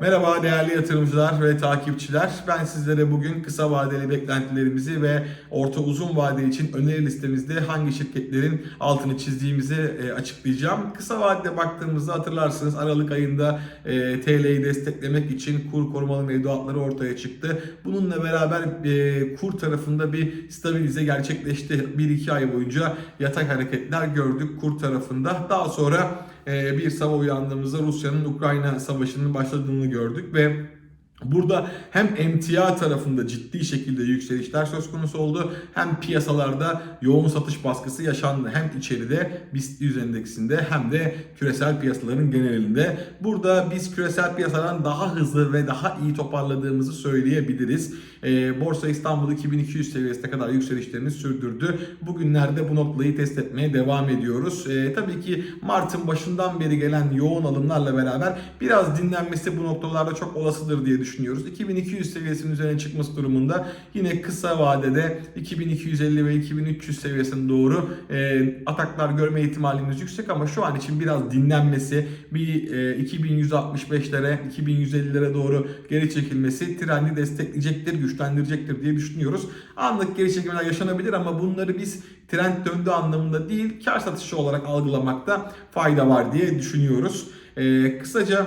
Merhaba değerli yatırımcılar ve takipçiler. Ben sizlere bugün kısa vadeli beklentilerimizi ve orta uzun vade için öneri listemizde hangi şirketlerin altını çizdiğimizi e, açıklayacağım. Kısa vadede baktığımızda hatırlarsınız Aralık ayında e, TL'yi desteklemek için kur korumalı mevduatları ortaya çıktı. Bununla beraber e, kur tarafında bir stabilize gerçekleşti. 1-2 ay boyunca yatay hareketler gördük kur tarafında. Daha sonra bir sabah uyandığımızda Rusya'nın Ukrayna savaşının başladığını gördük ve Burada hem emtia tarafında ciddi şekilde yükselişler söz konusu oldu hem piyasalarda yoğun satış baskısı yaşandı hem içeride BIST 100 endeksinde hem de küresel piyasaların genelinde. Burada biz küresel piyasadan daha hızlı ve daha iyi toparladığımızı söyleyebiliriz. Ee, Borsa İstanbul 2200 seviyesine kadar yükselişlerini sürdürdü. Bugünlerde bu noktayı test etmeye devam ediyoruz. Ee, tabii ki Mart'ın başından beri gelen yoğun alımlarla beraber biraz dinlenmesi bu noktalarda çok olasıdır diye düşünüyoruz. 2200 seviyesinin üzerine çıkması durumunda yine kısa vadede 2250 ve 2300 seviyesine doğru e, ataklar görme ihtimalimiz yüksek ama şu an için biraz dinlenmesi, bir e, 2165'lere, 2150'lere doğru geri çekilmesi trendi destekleyecektir, güçlendirecektir diye düşünüyoruz. Anlık geri çekimler yaşanabilir ama bunları biz trend döndü anlamında değil, kar satışı olarak algılamakta fayda var diye düşünüyoruz. E, kısaca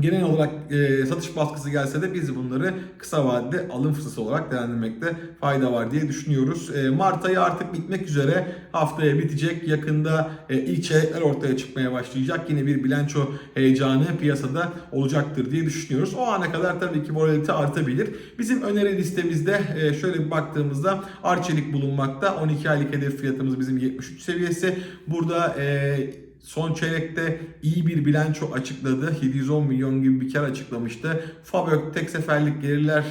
Genel olarak e, satış baskısı gelse de biz bunları kısa vadede alım fırsatı olarak değerlendirmekte fayda var diye düşünüyoruz. E, Mart ayı artık bitmek üzere haftaya bitecek. Yakında e, ilk çeyrekler ortaya çıkmaya başlayacak. Yine bir bilanço heyecanı piyasada olacaktır diye düşünüyoruz. O ana kadar tabii ki volatilite artabilir. Bizim öneri listemizde e, şöyle bir baktığımızda Arçelik bulunmakta. 12 aylık hedef fiyatımız bizim 73 seviyesi. Burada e, Son çeyrekte iyi bir bilanço açıkladı. 710 milyon gibi bir kar açıklamıştı. Fabök tek seferlik gelirler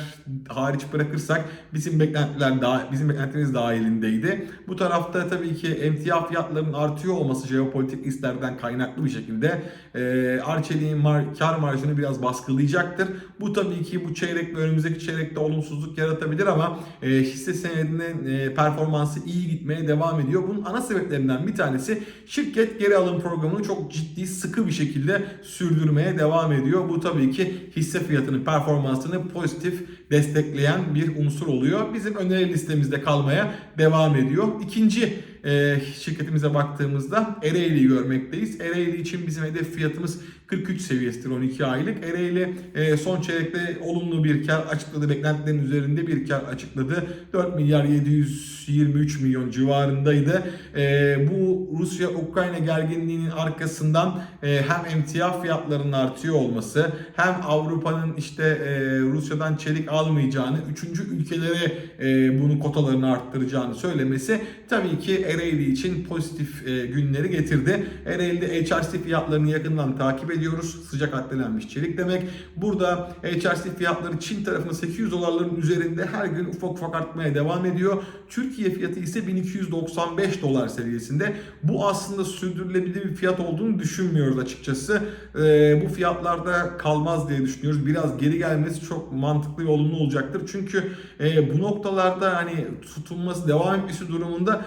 hariç bırakırsak bizim beklentiler daha bizim beklentimiz dahilindeydi. Bu tarafta tabii ki emtia fiyatlarının artıyor olması jeopolitik risklerden kaynaklı bir şekilde e, Arçelik'in mar, kar marjını biraz baskılayacaktır. Bu tabii ki bu çeyrek ve önümüzdeki çeyrekte olumsuzluk yaratabilir ama e, hisse senedinin e, performansı iyi gitmeye devam ediyor. Bunun ana sebeplerinden bir tanesi şirket geri alım programını çok ciddi sıkı bir şekilde sürdürmeye devam ediyor. Bu tabii ki hisse fiyatının performansını pozitif destekleyen bir unsur oluyor. Bizim öneri listemizde kalmaya devam ediyor. İkinci e, şirketimize baktığımızda Ereğli'yi görmekteyiz. Ereğli için bizim hedef fiyatımız 43 seviyesidir 12 aylık. Ereğli e, son çeyrekte olumlu bir kar açıkladı. Beklentilerin üzerinde bir kar açıkladı. 4 milyar 723 milyon civarındaydı. E, bu Rusya-Ukrayna gerginliğinin arkasından e, hem emtia fiyatlarının artıyor olması hem Avrupa'nın işte e, Rusya'dan çelik almayacağını, üçüncü ülkelere e, bunun kotalarını arttıracağını söylemesi tabii ki Ereğli için pozitif e, günleri getirdi. Ereğli'de HRC fiyatlarını yakından takip ediyoruz. Sıcak haddelenmiş çelik demek. Burada HRC fiyatları Çin tarafında 800 dolarların üzerinde her gün ufak ufak artmaya devam ediyor. Türkiye fiyatı ise 1295 dolar seviyesinde. Bu aslında sürdürülebilir bir fiyat olduğunu düşünmüyoruz açıkçası. E, bu fiyatlarda kalmaz diye düşünüyoruz. Biraz geri gelmesi çok mantıklı ve olumlu olacaktır. Çünkü e, bu noktalarda hani tutunması devam etmesi durumunda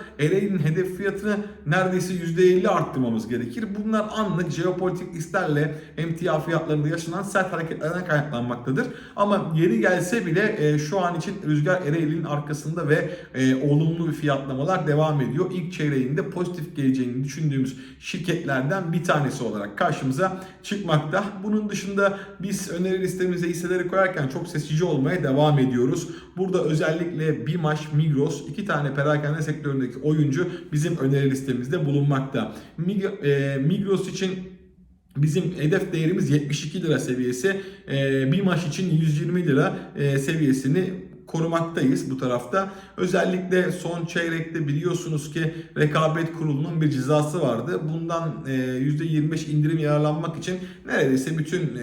Ereğli'nin hedef fiyatını neredeyse %50 arttırmamız gerekir. Bunlar anlık jeopolitik risklerle emtia fiyatlarında yaşanan sert hareketlerden kaynaklanmaktadır. Ama geri gelse bile e, şu an için Rüzgar Ereğli'nin arkasında ve e, olumlu fiyatlamalar devam ediyor. İlk çeyreğinde pozitif geleceğini düşündüğümüz şirketlerden bir tanesi olarak karşımıza çıkmakta. Bunun dışında biz öneri listemize hisseleri koyarken çok seçici olmaya devam ediyoruz. Burada özellikle Bimaş, Migros iki tane perakende sektöründeki oyuncu bizim öneri listemizde bulunmakta. Mig- e, Migros için Bizim hedef değerimiz 72 lira seviyesi. E, bir maç için 120 lira e, seviyesini korumaktayız bu tarafta. Özellikle son çeyrekte biliyorsunuz ki rekabet kurulunun bir cezası vardı. Bundan e, %25 indirim yararlanmak için neredeyse bütün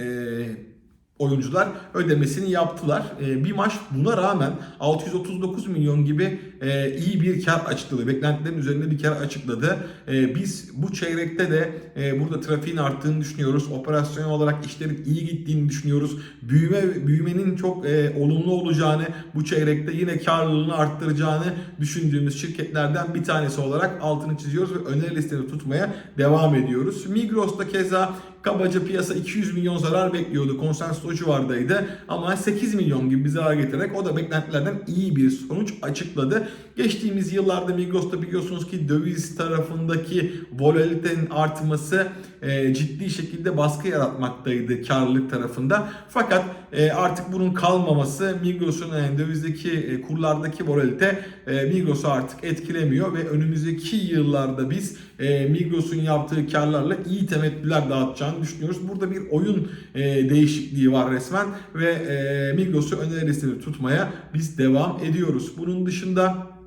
oyuncular ödemesini yaptılar. Bir maç buna rağmen 639 milyon gibi e, iyi bir kar açıkladı. Beklentilerin üzerinde bir kar açıkladı. E, biz bu çeyrekte de e, burada trafiğin arttığını düşünüyoruz. Operasyonel olarak işlerin iyi gittiğini düşünüyoruz. Büyüme büyümenin çok e, olumlu olacağını, bu çeyrekte yine karlılığını arttıracağını düşündüğümüz şirketlerden bir tanesi olarak altını çiziyoruz ve öneri listeni tutmaya devam ediyoruz. Migros'ta keza kabaca piyasa 200 milyon zarar bekliyordu. Konsensus o civardaydı. Ama 8 milyon gibi bir zarar getirerek o da beklentilerden iyi bir sonuç açıkladı. Geçtiğimiz yıllarda Migros'ta biliyorsunuz ki döviz tarafındaki volatilitenin artması e, ciddi şekilde baskı yaratmaktaydı karlılık tarafında. Fakat e, artık bunun kalmaması Migros'un yani dövizdeki e, kurlardaki volatilite e, Migros'u artık etkilemiyor ve önümüzdeki yıllarda biz e, Migros'un yaptığı karlarla iyi temettüler dağıtacağını düşünüyoruz. Burada bir oyun e, değişikliği var resmen ve e, Migros'u öneri listede tutmaya biz devam ediyoruz. Bunun dışında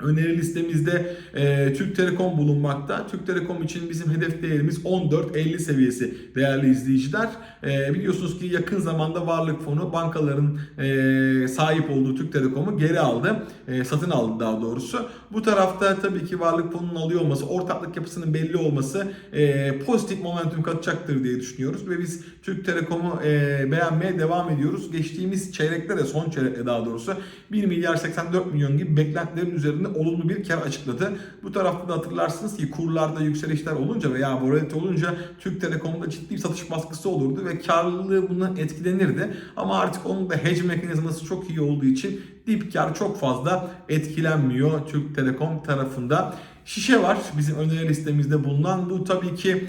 Öneri listemizde e, Türk Telekom bulunmakta. Türk Telekom için bizim hedef değerimiz 14.50 seviyesi değerli izleyiciler. E, biliyorsunuz ki yakın zamanda Varlık Fonu bankaların e, sahip olduğu Türk Telekom'u geri aldı. E, satın aldı daha doğrusu. Bu tarafta tabii ki Varlık Fonu'nun alıyor olması, ortaklık yapısının belli olması e, pozitif momentum katacaktır diye düşünüyoruz. Ve biz Türk Telekom'u e, beğenmeye devam ediyoruz. Geçtiğimiz çeyrekte de son çeyrekte daha doğrusu 1 milyar 84 milyon gibi beklentilerin üzerinde olumlu bir kar açıkladı. Bu tarafta da hatırlarsınız ki kurlarda yükselişler olunca veya volatilite olunca Türk Telekom'da ciddi bir satış baskısı olurdu ve karlılığı bundan etkilenirdi. Ama artık onun da hedge mekanizması çok iyi olduğu için dip kar çok fazla etkilenmiyor Türk Telekom tarafında. Şişe var bizim öneri listemizde bulunan. Bu tabii ki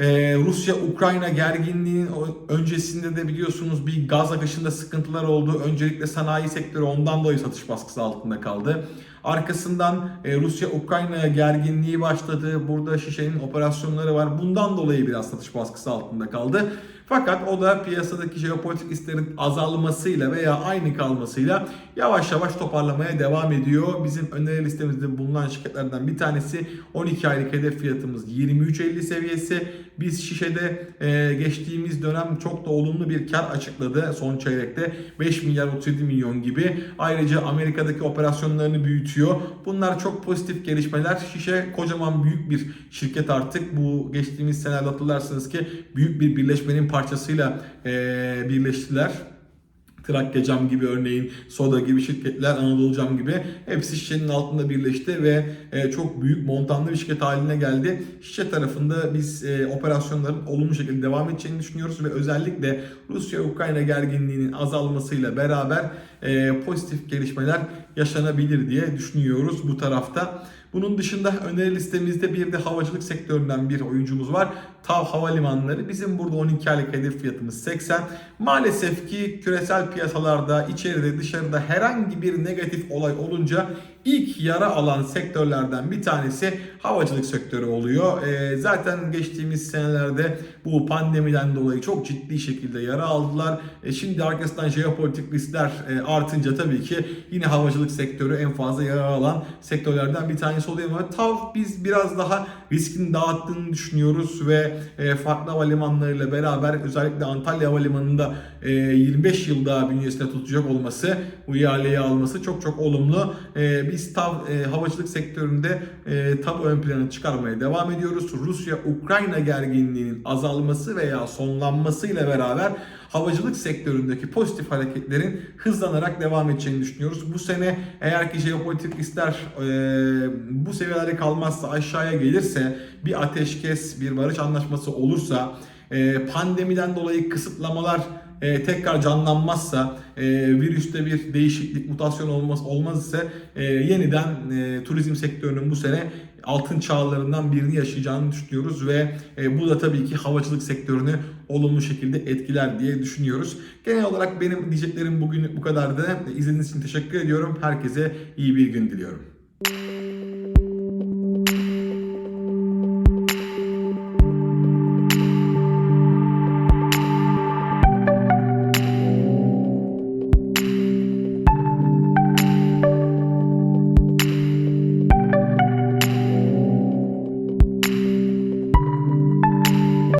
ee, Rusya-Ukrayna gerginliğinin öncesinde de biliyorsunuz bir gaz akışında sıkıntılar oldu. Öncelikle sanayi sektörü ondan dolayı satış baskısı altında kaldı. Arkasından e, Rusya-Ukrayna gerginliği başladı. Burada şişenin operasyonları var. Bundan dolayı biraz satış baskısı altında kaldı. Fakat o da piyasadaki jeopolitik risklerin azalmasıyla veya aynı kalmasıyla yavaş yavaş toparlamaya devam ediyor. Bizim öneri listemizde bulunan şirketlerden bir tanesi 12 aylık hedef fiyatımız 23.50 seviyesi. Biz şişede e, geçtiğimiz dönem çok da olumlu bir kar açıkladı son çeyrekte. 5 milyar 37 milyon gibi. Ayrıca Amerika'daki operasyonlarını büyütüyor. Bunlar çok pozitif gelişmeler. Şişe kocaman büyük bir şirket artık. Bu geçtiğimiz senelerde hatırlarsınız ki büyük bir birleşmenin parçasıyla e, birleştiler. Trakya Cam gibi örneğin Soda gibi şirketler Anadolu Cam gibi hepsi şişenin altında birleşti ve e, çok büyük montanlı bir şirket haline geldi. Şişe tarafında biz e, operasyonların olumlu şekilde devam edeceğini düşünüyoruz ve özellikle Rusya-Ukrayna gerginliğinin azalmasıyla beraber e, pozitif gelişmeler yaşanabilir diye düşünüyoruz bu tarafta. Bunun dışında öneri listemizde bir de havacılık sektöründen bir oyuncumuz var. TAV Havalimanları. Bizim burada 12 aylık hedef fiyatımız 80. Maalesef ki küresel piyasalarda içeride dışarıda herhangi bir negatif olay olunca ilk yara alan sektörlerden bir tanesi havacılık sektörü oluyor. E, zaten geçtiğimiz senelerde bu pandemiden dolayı çok ciddi şekilde yara aldılar. E, şimdi arkasından jeopolitik riskler e, artınca tabii ki yine havacılık sektörü en fazla yara alan sektörlerden bir tanesi oluyor. Ama TAV biz biraz daha riskin dağıttığını düşünüyoruz ve e, farklı havalimanlarıyla beraber özellikle Antalya Havalimanı'nda e, 25 yılda bünyesinde tutacak olması, bu ihaleyi alması çok çok olumlu. E, biz TAV e, havacılık sektöründe e, TAV ön plana çıkarmaya devam ediyoruz. Rusya-Ukrayna gerginliğinin azalması veya sonlanmasıyla beraber havacılık sektöründeki pozitif hareketlerin hızlanarak devam edeceğini düşünüyoruz. Bu sene eğer ki jeopolitik riskler e, bu seviyelerde kalmazsa aşağıya gelirse bir ateşkes, bir barış anlaşması olursa e, pandemiden dolayı kısıtlamalar e, tekrar canlanmazsa, e, virüste bir değişiklik, mutasyon olmaz olmaz ise e, yeniden e, turizm sektörünün bu sene altın çağlarından birini yaşayacağını düşünüyoruz ve e, bu da tabii ki havacılık sektörünü olumlu şekilde etkiler diye düşünüyoruz. Genel olarak benim diyeceklerim bugün bu kadardı. İzlediğiniz için teşekkür ediyorum. Herkese iyi bir gün diliyorum.